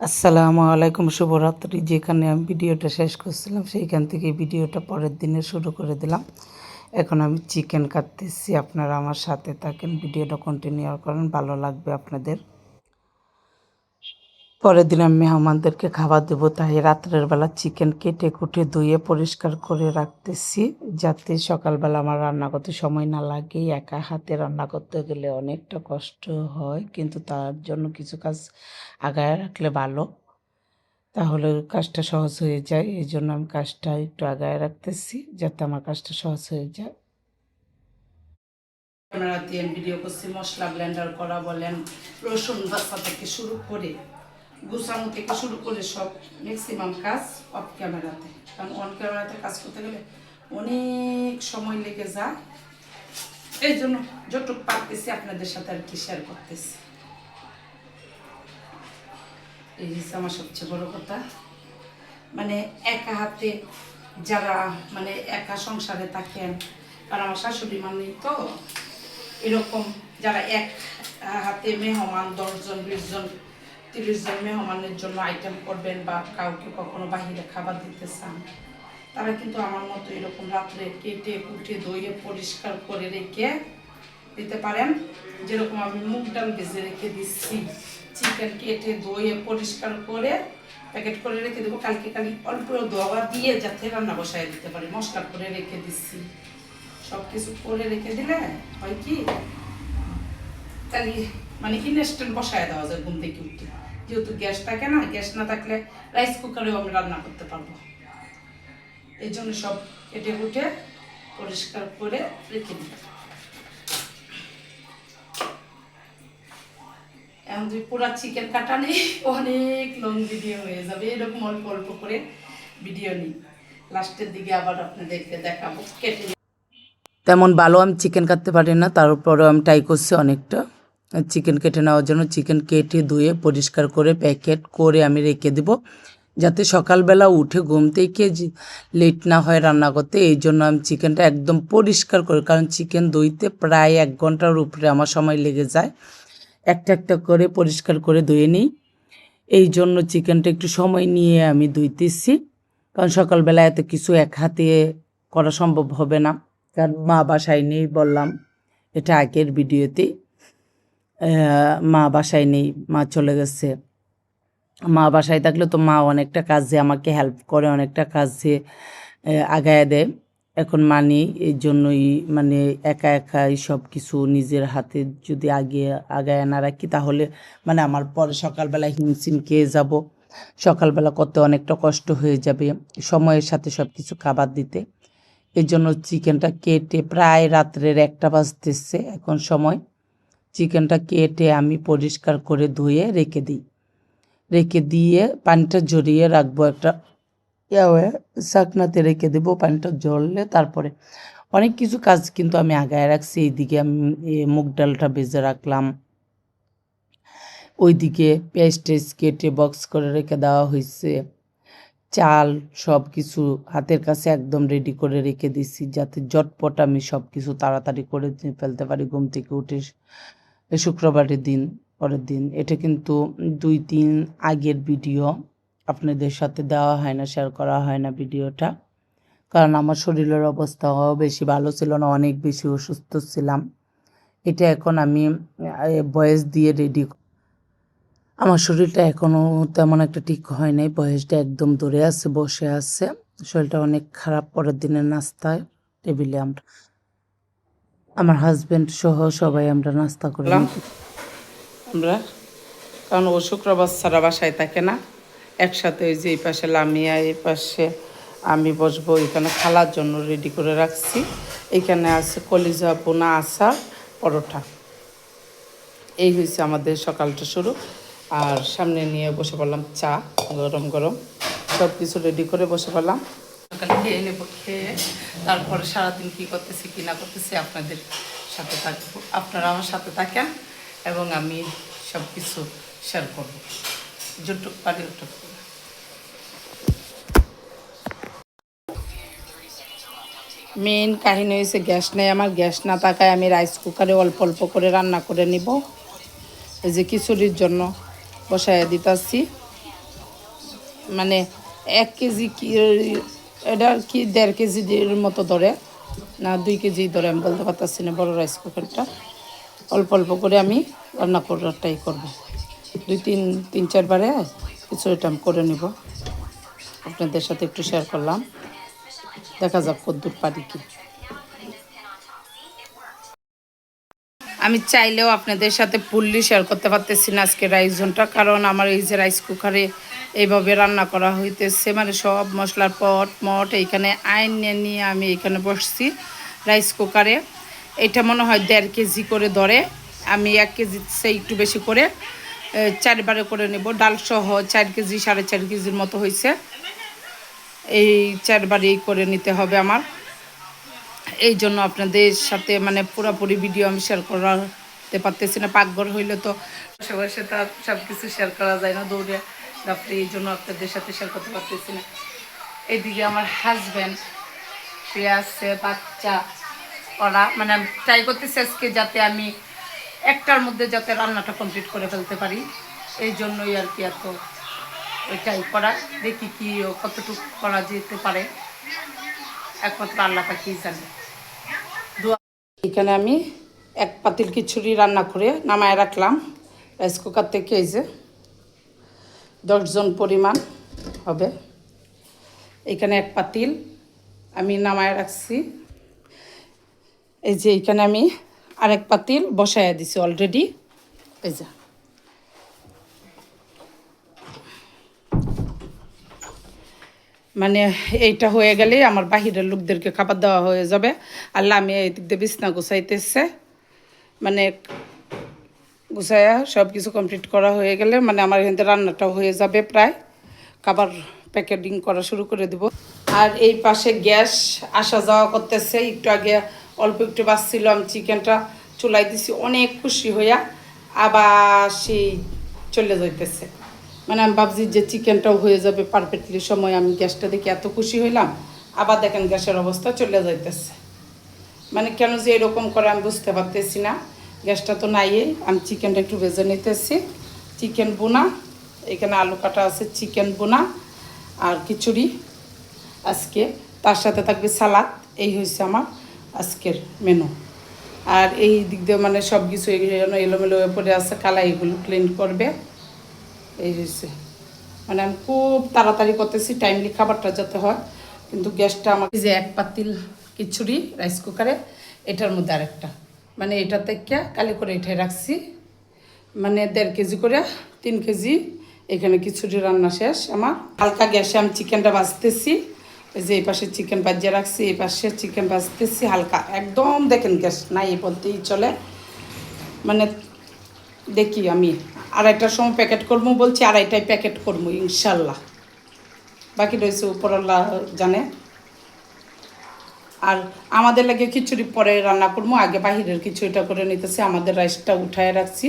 আসসালামু আলাইকুম, শুভরাত্রি। যেখানে আমি ভিডিওটা শেষ করছিলাম, সেইখান থেকে ভিডিওটা পরের দিনে শুরু করে দিলাম। এখন আমি চিকেন কাটতেছি। আপনারা আমার সাথে থাকেন, ভিডিওটা কন্টিনিউ করেন, ভালো লাগবে আপনাদের। পরের দিন আমি মেহমানদেরকে খাবার দেবো, তাই রাত্রের বেলা চিকেন কেটে কুটে ধুয়ে পরিষ্কার করে রাখতেছি, যাতে সকালবেলা আমার রান্না করতে সময় না লাগে। একা হাতে রান্না করতে গেলে অনেকটা কষ্ট হয়, কিন্তু তার জন্য কিছু কাজ আগায় রাখলে ভালো। তাহলে কাজটা সহজ হয়ে যায়, এই জন্য আমি কাজটা একটু আগায় রাখতেছি, যাতে আমার কাজটা সহজ হয়ে যায়। ক্যামেরা দিয়ে ভিডিও করছি, মশলা ব্লেন্ডার করা বলেন, রসুন বাচ্চা থেকে শুরু করে গুছানো থেকে শুরু করে সব ম্যাক্সিমাম কাজ অফ ক্যামেরাতে কারণ অন ক্যামেরাতে কাজ করতে গেলে অনেক সময় লেগে যায়। এই জন্য যতটুকু পারতেছি আপনাদের সাথে আর কি শেয়ার করতেছি। এই হচ্ছে আমার সবচেয়ে বড় কথা। মানে একা হাতে যারা মানে একা সংসারে থাকেন, কারণ আমার শাশুড়ি মানে তো, এরকম যারা এক হাতে মেহমান দশজন বিশজন তিরিশ জন মেহমানের জন্য আইটেম করবেন বা কাউকে কখনো বাহিরে খাবার দিতে চান। তারা কিন্তু আমার মতো এরকম রাত্রে কেটে, কুটে দইয়ে পরিষ্কার করে রেখে দিতে পারেন। যেরকম আমি মুগ ডাল ভেজে রেখে দিচ্ছি। চিকেন কেটে দইয়ে পরিষ্কার করে প্যাকেট করে রেখে দেবো। কালকে কালি অল্প দোয়া দিয়ে যাতে রান্না বসায় দিতে পারি। মশলা করে রেখে দিচ্ছি। সব কিছু করে রেখে দিলে হয় কি? কালি মানে ইনস্ট্যান্ট বসায় দেওয়া যায় ঘুম থেকে উঠে। যেহেতু গ্যাস থাকে না, গ্যাস না থাকলে রাইস কুকারেও আমি রান্না করতে পারব। এই জন্য সব কেটে কুটে পরিষ্কার করে রেখে দিই। এখন যদি পুরা চিকেন কাটা নেই, অনেক লং ভিডিও হয়ে যাবে। এরকম অল্প অল্প করে ভিডিও নিই। লাস্টের দিকে আবার আপনাদেরকে দেখাবো। কেটে তেমন ভালো আমি চিকেন কাটতে পারি না তারপরেও আমি ট্রাই করছি অনেকটা। চিকেন কেটে নেওয়ার জন্য চিকেন কেটে ধুয়ে পরিষ্কার করে প্যাকেট করে আমি রেখে দেব। যাতে সকালবেলা উঠে ঘুম থেকে লেট না হয় রান্না করতে, এই জন্য আমি চিকেনটা একদম পরিষ্কার করি, কারণ চিকেন ধুইতে প্রায় এক ঘণ্টার উপরে আমার সময় লেগে যায়। একটা একটা করে পরিষ্কার করে ধুয়ে নিই। এই জন্য চিকেনটা একটু সময় নিয়ে আমি ধুইতেছি, কারণ সকালবেলা এত কিছু এক হাতে করা সম্ভব হবে না। কারণ মা বাসায় নেই বললাম, এটা আগের ভিডিওতে মা বাসায় নেই, মা চলে গেছে। মা বাসায় থাকলে তো মা অনেকটা কাজে, আমাকে হেল্প করে অনেকটা কাজে আগায় দেয়। এখন মানি এই জন্যই মানে একা একা সব কিছু নিজের হাতে যদি আগে, আগায় না রাখি, তাহলে মানে আমার পরে সকালবেলা হিমশিম খেয়ে যাব। সকালবেলা করতে অনেকটা কষ্ট হয়ে যাবে, সময়ের সাথে সব কিছু খাবার দিতে। এর জন্য চিকেনটা কেটে প্রায় রাত্রের একটা বাজতেছে এখন সময়। চিকেনটা কেটে আমি পরিষ্কার করে ধুয়ে রেখে দিই। রেখে দিয়ে পানিটা জড়িয়ে রাখব একটা ইয়াওয়ে শাকনাতে রেখে দেবো পানিটা জ্বললে তারপরে অনেক কিছু কাজ কিন্তু আমি আগায় রাখছি। এইদিকে আমি মুগ ডালটা ভেজে রাখলাম। ওইদিকে পেঁয়াজ টেজ কেটে বক্স করে রেখে দেওয়া হয়েছে। চাল সব কিছু হাতের কাছে একদম রেডি করে রেখে দিছি যাতে জটপট আমি সব কিছু তাড়াতাড়ি করে ফেলতে পারি, ঘুম থেকে উঠে শুক্রবারের দিন, পরের দিন। এটা কিন্তু দুই তিন আগের ভিডিও আপনাদের সাথে দেওয়া হয় না শেয়ার করা হয় না ভিডিওটা। কারণ আমার শরীরের অবস্থাও বেশি ভালো ছিল না, অনেক বেশি অসুস্থ ছিলাম। এটা এখন আমি বয়স দিয়ে রেডি আমার শরীরটা এখনও তেমন একটা ঠিক হয় নাই, বয়সটা একদম দূরে আছে, বসে আছে। শরীরটা অনেক খারাপ, পরের দিনের নাস্তায়, টেবিলে আমরা আমার হাজব্যান্ড সহ সবাই আমরা নাস্তা করলাম আমরা কারণ ও শুক্রবার ছাড়া বাসায় থাকে না। একসাথে ওই যে এই পাশে লামিয়া এই পাশে আমি বসবো এখানে খালার জন্য রেডি করে রাখছি। এখানে আছে কলিজা পোনা আচার পরোটা। এই হয়েছে আমাদের সকালটা শুরু। আর সামনে নিয়ে বসে পড়লাম চা গরম গরম। সব কিছু রেডি করে বসে পড়লাম। সকালে খেয়ে নেব খেয়ে তারপরে সারাদিন কী করতেছি, কী না করতেছি আপনাদের সাথে থাকব। আপনারা আমার সাথে থাকেন এবং আমি সব কিছু শেয়ার করব। যেটুক পারি মেন কাহিনী হয়েছে গ্যাস নেই আমার। গ্যাস না থাকায় আমি রাইস কুকারে অল্প অল্প করে রান্না করে নিব। এই যে খিচুড়ির জন্য বসায় দিতেছি। মানে এক কেজি এটা কি দেড় কেজির মতো ধরে। না, দুই কেজি ধরে, আমি বলতে পারতেছি না, বড় রাইস কুকারটা অল্প অল্প করে আমি রান্না করার ট্রাই করব। দুই, তিন তিন চারবারে কিছু এটা করে নেব। আপনাদের সাথে একটু শেয়ার করলাম। দেখা যাক কদ্দূর পারি কি। আমি চাইলেও আপনাদের সাথে ফুললি শেয়ার করতে পারতেছি না আজকে রাইস জোনটা কারণ আমার এই যে রাইস কুকারে এইভাবে রান্না করা হইতেছে। মানে সব মশলার পট, মট এইখানে আইন নিয়ে আমি এখানে বসছি রাইস কুকারে। এটা মনে হয় দেড় কেজি করে ধরে। আমি এক কেজি সে একটু বেশি করে চারবারে করে নেব। ডাল সহ চার কেজি, সাড়ে চার কেজির মতো হয়েছে এই চারবারেই করে নিতে হবে আমার। এই জন্য আপনাদের সাথে মানে পুরোপুরি ভিডিও আমি শেয়ার করাতে পারতেছি না। পাকঘর হইলে তো সবার সাথে সব কিছু শেয়ার করা যায় না দৌড়ে। তারপরে এই জন্য আপনাদের সাথে শেয়ার করতে পারতেছি না। এইদিকে আমার হাজব্যান্ড শুয়ে আছে বাচ্চা ওরা মানে ট্রাই করতেছি আজকে যাতে আমি একটার মধ্যে যাতে রান্নাটা কমপ্লিট করে ফেলতে পারি। এই জন্যই আর কি এত ওইটাই করা। দেখি কি ও কতটুকু করা যেতে পারে। একমাত্র আল্লাহ পাখি জানে। এখানে আমি এক পাতিল খিচুড়ি রান্না করে নামায় রাখলাম। রাইস কুকার থেকে এই যে। দশজন পরিমাণ হবে। এখানে এক পাতিল আমি নামায় রাখছি। এই যে এখানে আমি আরেক পাতিল বসাইয়া দিছি অলরেডি এই যে। মানে এইটা হয়ে গেলেই আমার বাহিরের লোকদেরকে খাবার দেওয়া হয়ে যাবে। আল্লাহ আমি এই দিক দিয়ে বিছনা গুছাইতেছে। মানে গুছাইয়া সব কিছু কমপ্লিট করা হয়ে গেলে মানে আমার এখান থেকে রান্নাটাও হয়ে যাবে প্রায়। খাবার প্যাকেটিং করা শুরু করে দিব। আর এই পাশে গ্যাস আসা যাওয়া করতেছে। একটু আগে অল্প একটু বাঁচছিল আমি চিকেনটা, চুলাই দিছি, অনেক খুশি হইয়া আবার সেই চলে যাইতেছে। মানে আমি ভাবছি যে চিকেনটাও হয়ে যাবে পারফেক্টলি সময়। আমি গ্যাসটা দেখে এত খুশি হইলাম, আবার দেখেন গ্যাসের অবস্থা চলে যাইতেছে। মানে কেন যে এরকম করে আমি বুঝতে পারতেছি না। গ্যাসটা তো নাই আমি চিকেনটা একটু ভেজে নিতেছি। চিকেন বোনা এখানে আলু কাটা আছে চিকেন বোনা আর খিচুড়ি। আজকে তার সাথে থাকবে সালাদ, এই হয়েছে আমার আজকের মেনু আর এই দিক দিয়ে মানে সব কিছু এলোমেলো হয়ে পড়ে আছে কালা এগুলো ক্লিন করবে। এই হয়েছে মানে আমি খুব তাড়াতাড়ি করতেছি টাইমলি খাবারটা যাতে হয়। কিন্তু গ্যাসটা আমার যে এক পাতিল খিচুড়ি রাইস কুকারে এটার মধ্যে আরেকটা। মানে এটা থেকে কালি করে এটাই রাখছি। মানে দেড় কেজি করে, তিন কেজি। এখানে খিচুড়ি রান্না শেষ আমার। হালকা গ্যাসে আমি চিকেনটা এই যে এই পাশে চিকেন ভাজিয়ে রাখছি, এই পাশে চিকেন ভাজতেছি হালকা। একদম দেখেন গ্যাস নাই বলতেই চলে। মানে দেখি আমি আড়াইটার সময় প্যাকেট করব, বলছি আড়াইটায় প্যাকেট করব, ইনশাল্লাহ। বাকি রয়েছে উপরওয়ালা জানে। আর আমাদের লাগে খিচুড়ি পরে রান্না করব। আগে বাহিরের এটা করে নিতেছি, আমাদের রাইসটা উঠায় রাখছি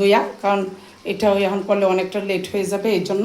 দইয়া কারণ এটাও এখন করলে অনেকটা লেট হয়ে যাবে, এই জন্য।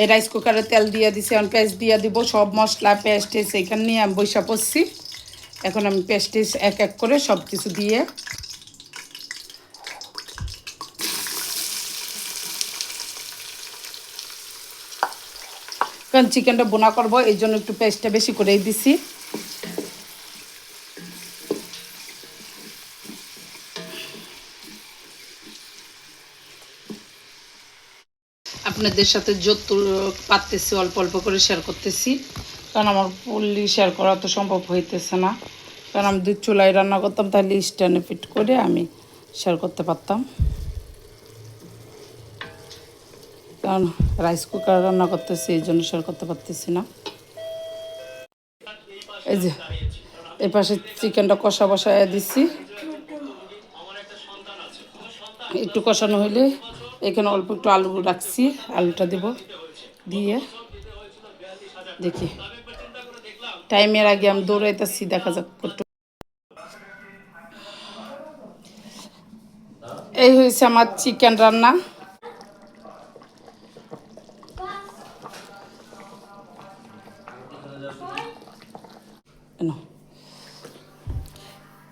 এই রাইস কুকারে তেল দিয়ে দিছি, এখন পেস্ট দিয়ে দিব, সব মশলা পেস্ট এখান নিয়ে আমি বৈশা পড়ছি। এখন আমি পেস্ট এক এক করে সব কিছু দিয়ে কারণ চিকেনটা বোনা করব, এই জন্য একটু পেস্টটা বেশি করেই দিছি। আপনাদের সাথে যত পারতেছি, অল্প অল্প করে শেয়ার করতেছি। কারণ আমার ফুললি শেয়ার করা তো সম্ভব হইতেছে না। কারণ আমি যদি চুলায় রান্না করতাম, তাহলে স্ট্যান্ডে ফিট করে আমি শেয়ার করতে পারতাম। কারণ রাইস কুকার রান্না করতেছি, এই জন্য শেয়ার করতে পারতেছি না। এই যে এই পাশে চিকেনটা কষা বসায় দিচ্ছি একটু কষানো হইলে এখানে অল্প একটু আলু রাখছি, আলুটা দেব দিয়ে। দেখি টাইমের আগে আমি দৌড়াইতেছি, দেখা যাক একটু এই হয়েছে আমার চিকেন রান্না।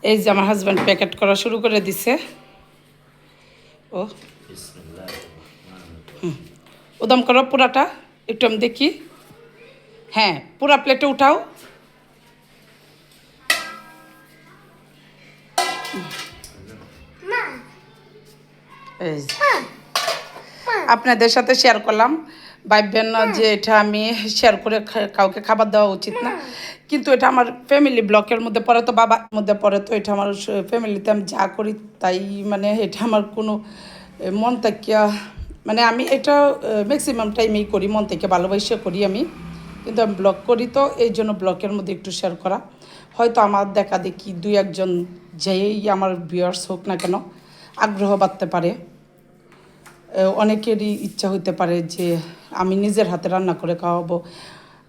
এই যে আমার হাজব্যান্ড প্যাকেট করা শুরু করে দিছে। ও। হুম। উদম করো পুরাটা একটু আমি দেখি। হ্যাঁ পুরা প্লেটে উঠাও। আপনাদের সাথে শেয়ার করলাম। ভাববেন না যে এটা আমি শেয়ার করে কাউকে খাবার দেওয়া উচিত না। কিন্তু এটা আমার ফ্যামিলি ব্লকের মধ্যে পড়ে, তো বাবার মধ্যে পড়ে, তো এটা আমার ফ্যামিলিতে আমি যা করি তাই মানে এটা আমার কোনো মন থেকে মানে আমি এটা ম্যাক্সিমাম টাইমেই করি, মন থেকে ভালোবাসে করি আমি। কিন্তু আমি ব্লগ করি, তো এই জন্য ব্লকের মধ্যে একটু শেয়ার করা। হয়তো আমার দেখা দেখি দুই একজন যেই আমার ভিউয়ার্স হোক না কেন, আগ্রহ বাড়তে পারে। অনেকেরই ইচ্ছা হইতে পারে যে আমি নিজের হাতে রান্না করে খাওয়াবো।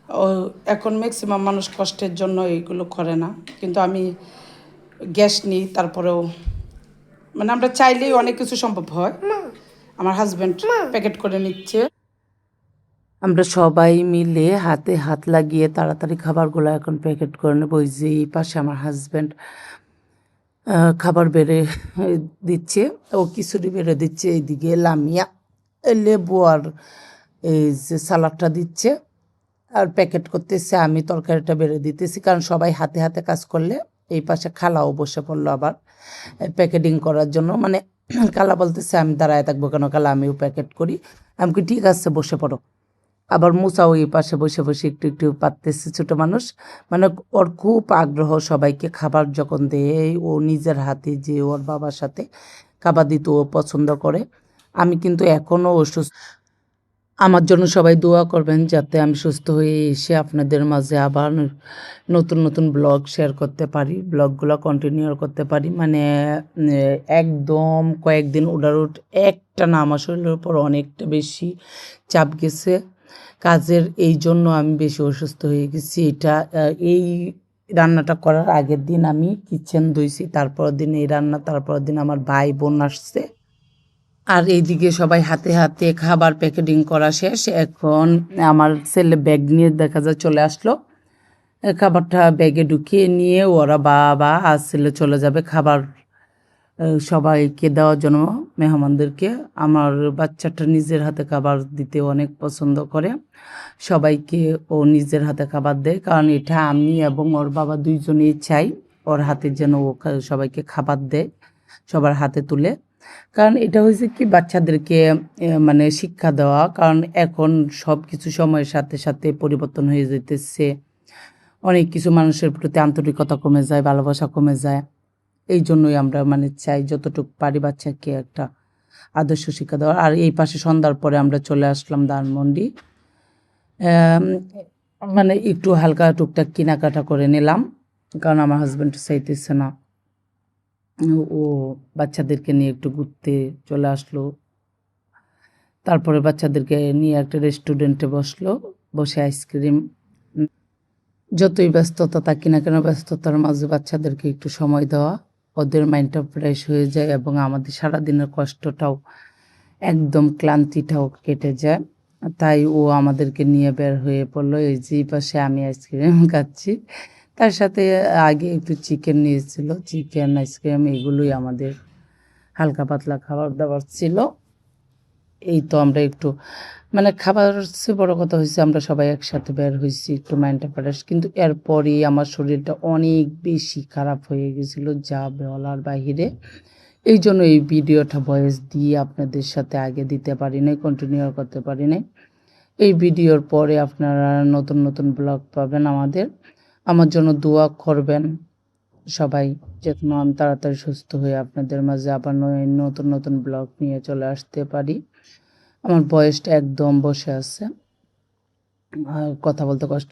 ও, এখন ম্যাক্সিমাম মানুষ কষ্টের জন্য এইগুলো করে না। কিন্তু আমি গ্যাস নিই তারপরেও মানে আমরা চাইলেই অনেক কিছু সম্ভব হয়। আমার হাজব্যান্ড প্যাকেট করে নিচ্ছে। আমরা সবাই মিলে হাতে হাত লাগিয়ে তাড়াতাড়ি খাবারগুলো এখন প্যাকেট করে নেব। ওই যে এই পাশে আমার হাজব্যান্ড খাবার বেড়ে দিচ্ছে। ও খিচুড়ি বেড়ে দিচ্ছে। এইদিকে লামিয়া লেবু আর এই যে সালাডটা দিচ্ছে আর প্যাকেট করতেছে, আমি তরকারিটা বেড়ে দিতেছি, কারণ সবাই হাতে হাতে কাজ করলে এই পাশে খালাও বসে পড়ল আবার প্যাকেটিং করার জন্য। মানে খালা বলতেছে, আমি দাঁড়ায় থাকব কেন খালা? আমিও প্যাকেট করি। আমি কি ঠিক আছে, বসে পড়ো। আবার মুসাও এই পাশে বসে বসে একটু একটু পাততেছে ছোটো মানুষ। মানে ওর খুব আগ্রহ সবাইকে খাবার যখন দেয়, ও নিজের হাতে যে ওর বাবার সাথে খাবার দিতে ও পছন্দ করে। আমি কিন্তু এখনও অসুস্থ। আমার জন্য সবাই দোয়া করবেন যাতে আমি সুস্থ হয়ে এসে আপনাদের মাঝে আবার নতুন নতুন ব্লগ শেয়ার করতে পারি ব্লগগুলো কন্টিনিউ করতে পারি। মানে একদম কয়েকদিন উডারুট একটা না, আমার শরীরের উপর অনেকটা বেশি চাপ গেছে। কাজের এই জন্য আমি বেশি অসুস্থ হয়ে গেছি। এটা এই রান্নাটা করার আগের দিন আমি কিচেন ধুইছি তারপর দিন এই রান্না তারপর দিন আমার ভাই বোন আসছে। আর এইদিকে সবাই হাতে হাতে খাবার প্যাকেটিং করা শেষ। এখন আমার ছেলে ব্যাগ নিয়ে দেখা যায় চলে আসলো। খাবারটা ব্যাগে ঢুকিয়ে নিয়ে ওরা বাবা আর ছেলে চলে যাবে খাবার সবাইকে দেওয়ার জন্য মেহমানদেরকে। আমার বাচ্চাটা নিজের হাতে খাবার দিতে অনেক পছন্দ করে। সবাইকে ও নিজের হাতে খাবার দেয়, কারণ এটা আমি এবং ওর বাবা দুইজনেই চাই। ওর হাতে যেন ও সবাইকে খাবার দেয়, সবার হাতে তুলে। কারণ এটা হয়েছে কি বাচ্চাদেরকে মানে শিক্ষা দেওয়া, কারণ এখন সব কিছু সময়ের সাথে সাথে পরিবর্তন হয়ে যেতেছে অনেক কিছু মানুষের প্রতি আন্তরিকতা কমে যায়, ভালোবাসা কমে যায়। এই জন্যই আমরা মানে চাই যতটুকু পারি বাচ্চাকে একটা আদর্শ শিক্ষা দেওয়ার। আর এই পাশে সন্ধ্যার পরে আমরা চলে আসলাম ধানমন্ডি। মানে একটু হালকা টুকটাক কেনাকাটা করে নিলাম, কারণ আমার হাজব্যান্ড চাইতেছে না। ও বাচ্চাদেরকে নিয়ে একটু ঘুরতে চলে আসলো। তারপরে বাচ্চাদেরকে নিয়ে একটা রেস্টুরেন্টে বসল, বসে আইসক্রিম। যতই ব্যস্ততা থাকি না কেন, ব্যস্ততার মাঝে বাচ্চাদেরকে একটু সময় দেওয়া, ওদের মাইন্ডটা ফ্রেশ হয়ে যায় এবং আমাদের সারাদিনের কষ্টটাও, একদম ক্লান্তিটাও কেটে যায়। তাই ও আমাদেরকে নিয়ে বের হয়ে পড়ল, এই যে পাশে আমি আইসক্রিম খাচ্ছি। তার সাথে আগে একটু চিকেন নিয়েছিল। চিকেন আইসক্রিম এগুলোই আমাদের হালকা পাতলা খাবার দাবার ছিল। এই তো আমরা একটু মানে খাবার হচ্ছে বড় কথা হয়েছে, আমরা সবাই একসাথে বের হয়েছি একটু মাইন্ডটা ফ্রেশ। কিন্তু এরপরেই আমার শরীরটা অনেক বেশি খারাপ হয়ে গেছিল, যা বলার বাহিরে। এই জন্য এই ভিডিওটা ভয়েস দিয়ে আপনাদের সাথে আগে দিতে পারি নাই কন্টিনিউ করতে পারি নাই। এই ভিডিওর পরে আপনারা নতুন নতুন ব্লগ পাবেন আমাদের। আমার জন্য দোয়া করবেন। সবাই যেন আমি তাড়াতাড়ি সুস্থ হয়ে আপনাদের মাঝে আবার নতুন নতুন ব্লগ নিয়ে চলে আসতে পারি। আমার বয়সটা একদম বসে আছে। কথা বলতে কষ্ট